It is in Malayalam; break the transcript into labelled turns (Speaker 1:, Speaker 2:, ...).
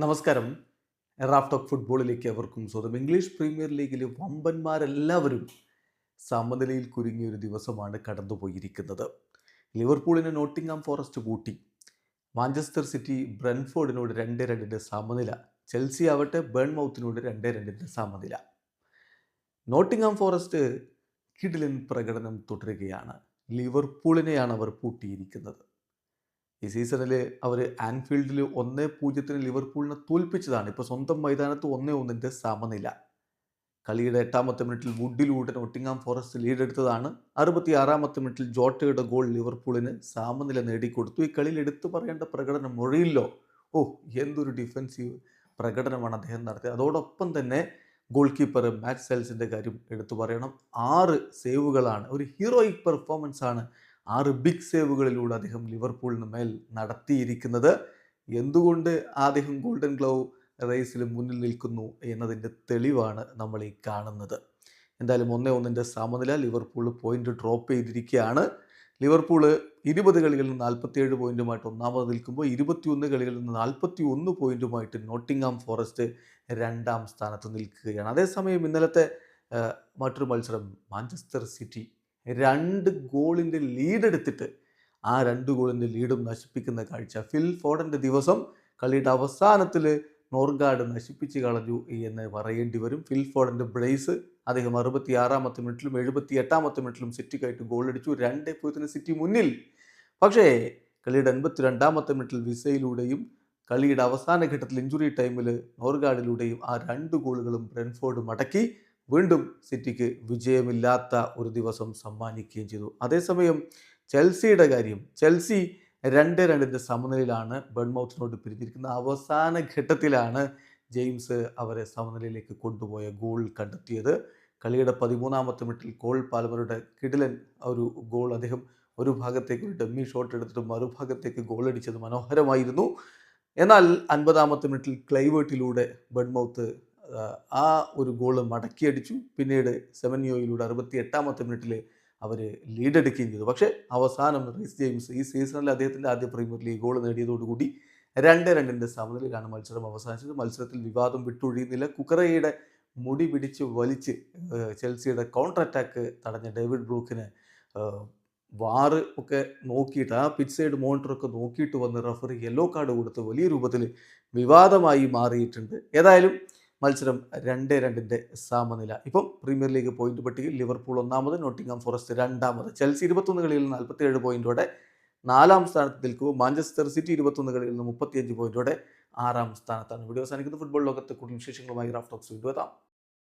Speaker 1: നമസ്കാരം. റാഫ് ഫുട്ബോളിലേക്ക് അവർക്കും സ്വന്തം ഇംഗ്ലീഷ് പ്രീമിയർ ലീഗിലെ വമ്പന്മാരെല്ലാവരും സമനിലയിൽ കുരുങ്ങിയ ഒരു ദിവസമാണ് കടന്നുപോയിരിക്കുന്നത്. ലിവർപൂളിനെ നോട്ടിംഗ്ഹാം ഫോറസ്റ്റ് കൂട്ടി മാഞ്ചസ്റ്റർ സിറ്റി ബ്രൻഫോർഡിനോട് രണ്ട് രണ്ടിന്റെ സമനില. ചെൽസി ആവട്ടെ ബേൺമൗത്തിനോട് രണ്ട് രണ്ടിന്റെ സമനില. നോട്ടിംഗ്ഹാം ഫോറസ്റ്റ് കിഡിലിൻ പ്രകടനം തുടരുകയാണ്. ലിവർപൂളിനെയാണ് അവർ പൂട്ടിയിരിക്കുന്നത്. ഈ സീസണിൽ അവർ ആൻഫീൽഡിൽ ഒന്നേ പൂജ്യത്തിന് ലിവർപൂളിനെ തോൽപ്പിച്ചതാണ്. ഇപ്പോൾ സ്വന്തം മൈതാനത്ത് ഒന്നേ ഒന്നിന്റെ സമനില. കളിയുടെ എട്ടാമത്തെ മിനിറ്റിൽ വുഡിലൂടെ ഒട്ടിങ്ങാം ഫോറസ്റ്റ് ലീഡ് എടുത്തതാണ് അറുപത്തി ആറാമത്തെ മിനിറ്റിൽ ജോട്ടയുടെ ഗോൾ ലിവർപൂളിന് സമനില നേടിക്കൊടുത്തു. ഈ കളിയിൽ എടുത്തു പറയേണ്ട പ്രകടനം മൊഴിയില്ലോ? ഓ എന്തൊരു ഡിഫൻസീവ് പ്രകടനമാണ് അദ്ദേഹം നടത്തിയത്. അതോടൊപ്പം തന്നെ ഗോൾ കീപ്പർ മാറ്റ് സെൽസിന്റെ കാര്യം എടുത്തു പറയണം. ആറ് സേവുകളാണ്. ഒരു ഹീറോയിക് പെർഫോമൻസ് ആണ് ആറ് ബിഗ് സേവുകളിലൂടെ അദ്ദേഹം ലിവർപൂളിന് മേൽ നടത്തിയിരിക്കുന്നത്. എന്തുകൊണ്ട് അദ്ദേഹം ഗോൾഡൻ ഗ്ലൗ റേസിൽ മുന്നിൽ നിൽക്കുന്നു എന്നതിന്റെ തെളിവാണ് നമ്മൾ ഈ കാണുന്നത്. എന്തായാലും ഒന്നേ ഒന്നിന്റെ സമനില ലിവർപൂൾ പോയിന്റ് ഡ്രോപ്പ് ചെയ്തിരിക്കുകയാണ്. ലിവർപൂൾ ഇരുപത് കളികളിൽ നിന്ന് നാൽപ്പത്തിയേഴ് പോയിന്റുമായിട്ട് ഒന്നാമത് നിൽക്കുമ്പോൾ ഇരുപത്തിയൊന്ന് കളികളിൽ നിന്ന് നാൽപ്പത്തി ഒന്ന് പോയിന്റുമായിട്ട് നോട്ടിംഗ്ഹാം ഫോറസ്റ്റ് രണ്ടാം സ്ഥാനത്ത് നിൽക്കുകയാണ്. അതേസമയം ഇന്നലത്തെ മറ്റൊരു മത്സരം മാഞ്ചസ്റ്റർ സിറ്റി രണ്ട് ഗോളിന്റെ ലീഡ് എടുത്തിട്ട് ആ രണ്ട് ഗോളിന്റെ ലീഡും നശിപ്പിക്കുന്ന കാഴ്ച. ഫിൽ ഫോർഡന്റെ ദിവസം കളിയുടെ അവസാനത്തിൽ നോർഗാഡ് നശിപ്പിച്ച് കളഞ്ഞു എന്ന് പറയേണ്ടി വരും. ഫിൽ ഫോർഡന്റെ ബ്രേസ് അദ്ദേഹം അറുപത്തി ആറാമത്തെ മിനിറ്റിലും എഴുപത്തി എട്ടാമത്തെ മിനിറ്റിലും സിറ്റിക്കായിട്ട് ഗോളടിച്ചു. രണ്ടേ പൂജ്യത്തിന് സിറ്റി മുന്നിൽ. പക്ഷേ കളിയുടെ എൺപത്തി രണ്ടാമത്തെ മിനിറ്റിൽ വിസയിലൂടെയും കളിയുടെ അവസാന ഘട്ടത്തിൽ ഇഞ്ചുറി ടൈമിൽ നോർഗാഡിലൂടെയും ആ രണ്ട് ഗോളുകളും ബ്രെൻഫോർഡ് മടക്കി വീണ്ടും സിറ്റിക്ക് വിജയമില്ലാത്ത ഒരു ദിവസം സമ്മാനിക്കുകയും ചെയ്തു. അതേസമയം ചെൽസിയുടെ കാര്യം. ചെൽസി രണ്ട് രണ്ടിന്റെ സമനിലയിലാണ് ബൺമൗത്തിനോട് പിരിഞ്ഞിരിക്കുന്ന അവസാന ഘട്ടത്തിലാണ് ജെയിംസ് അവരെ സമനിലയിലേക്ക് കൊണ്ടുപോയ ഗോൾ കണ്ടെത്തിയത്. കളിയുടെ പതിമൂന്നാമത്തെ മിനിറ്റിൽ കോൾ പാൽമറുടെ കിടിലൻ ഒരു ഗോൾ. അദ്ദേഹം ഒരു ഭാഗത്തേക്ക് ഒരു ഡമ്മി ഷോട്ട് എടുത്തിട്ട് മറുഭാഗത്തേക്ക് ഗോൾ അടിച്ചത് മനോഹരമായിരുന്നു. എന്നാൽ അൻപതാമത്തെ മിനിറ്റിൽ ക്ലൈവേർട്ടിലൂടെ ബൺമൗത്ത് ആ, ഒരു ഗോൾ മടക്കിയടിച്ചു. പിന്നീട് സെവന്യോയിലൂടെ അറുപത്തി എട്ടാമത്തെ മിനിറ്റിൽ അവർ ലീഡെടുക്കുകയും ചെയ്തു. പക്ഷേ അവസാനം റീസ് ജെയിംസ് ഈ സീസണിൽ അദ്ദേഹത്തിന്റെ ആദ്യ പ്രീമിയർ ലീഗ് ഗോൾ നേടിയതോടുകൂടി രണ്ട് രണ്ടിന്റെ സമനിലയിലാണ് മത്സരം അവസാനിച്ചത്. മത്സരത്തിൽ വിവാദം വിട്ടൊഴിയുന്നില്ല. കുക്കറയുടെ മുടി പിടിച്ച് വലിച്ച് ചെൽസിയുടെ കൗണ്ടർ അറ്റാക്ക് തടഞ്ഞ ഡേവിഡ് ബ്രൂക്കിന് വാറ് ഒക്കെ നോക്കിയിട്ട് ആ പിച്ച് സൈഡ് മോണിറ്ററൊക്കെ നോക്കിയിട്ട് വന്ന് റഫറി യെല്ലോ കാർഡ് കൊടുത്ത് വലിയ രൂപത്തിൽ വിവാദമായി മാറിയിട്ടുണ്ട്. ഏതായാലും മത്സരം രണ്ട് രണ്ടിന്റെ സമനില. ഇപ്പം പ്രീമിയർ ലീഗ് പോയിന്റ് പട്ടികയിൽ ലിവർപൂൾ ഒന്നാമത് നോട്ടിംഗ്ഹാം ഫോറസ്റ്റ് രണ്ടാമത്. ചെൽസി ഇരുപത്തൊന്ന് കളിയിൽ നാൽപ്പത്തിയേഴ് പോയിന്റോടെ നാലാം സ്ഥാനത്ത് നിൽക്കുമ്പോൾ മാഞ്ചസ്റ്റർ സിറ്റി ഇരുപത്തൊന്ന് കളിയിൽ നിന്ന് മുപ്പത്തിയഞ്ച് പോയിന്റോടെ ആറാം സ്ഥാനത്താണ്. വീഡിയോ അവസാനിക്കുന്നത് ഫുട്ബോൾ ലോകത്തെ കൂടുതൽ വിശേഷങ്ങളുമായി റാഫ്റ്റോക്സ് വീണ്ടും എത്താം.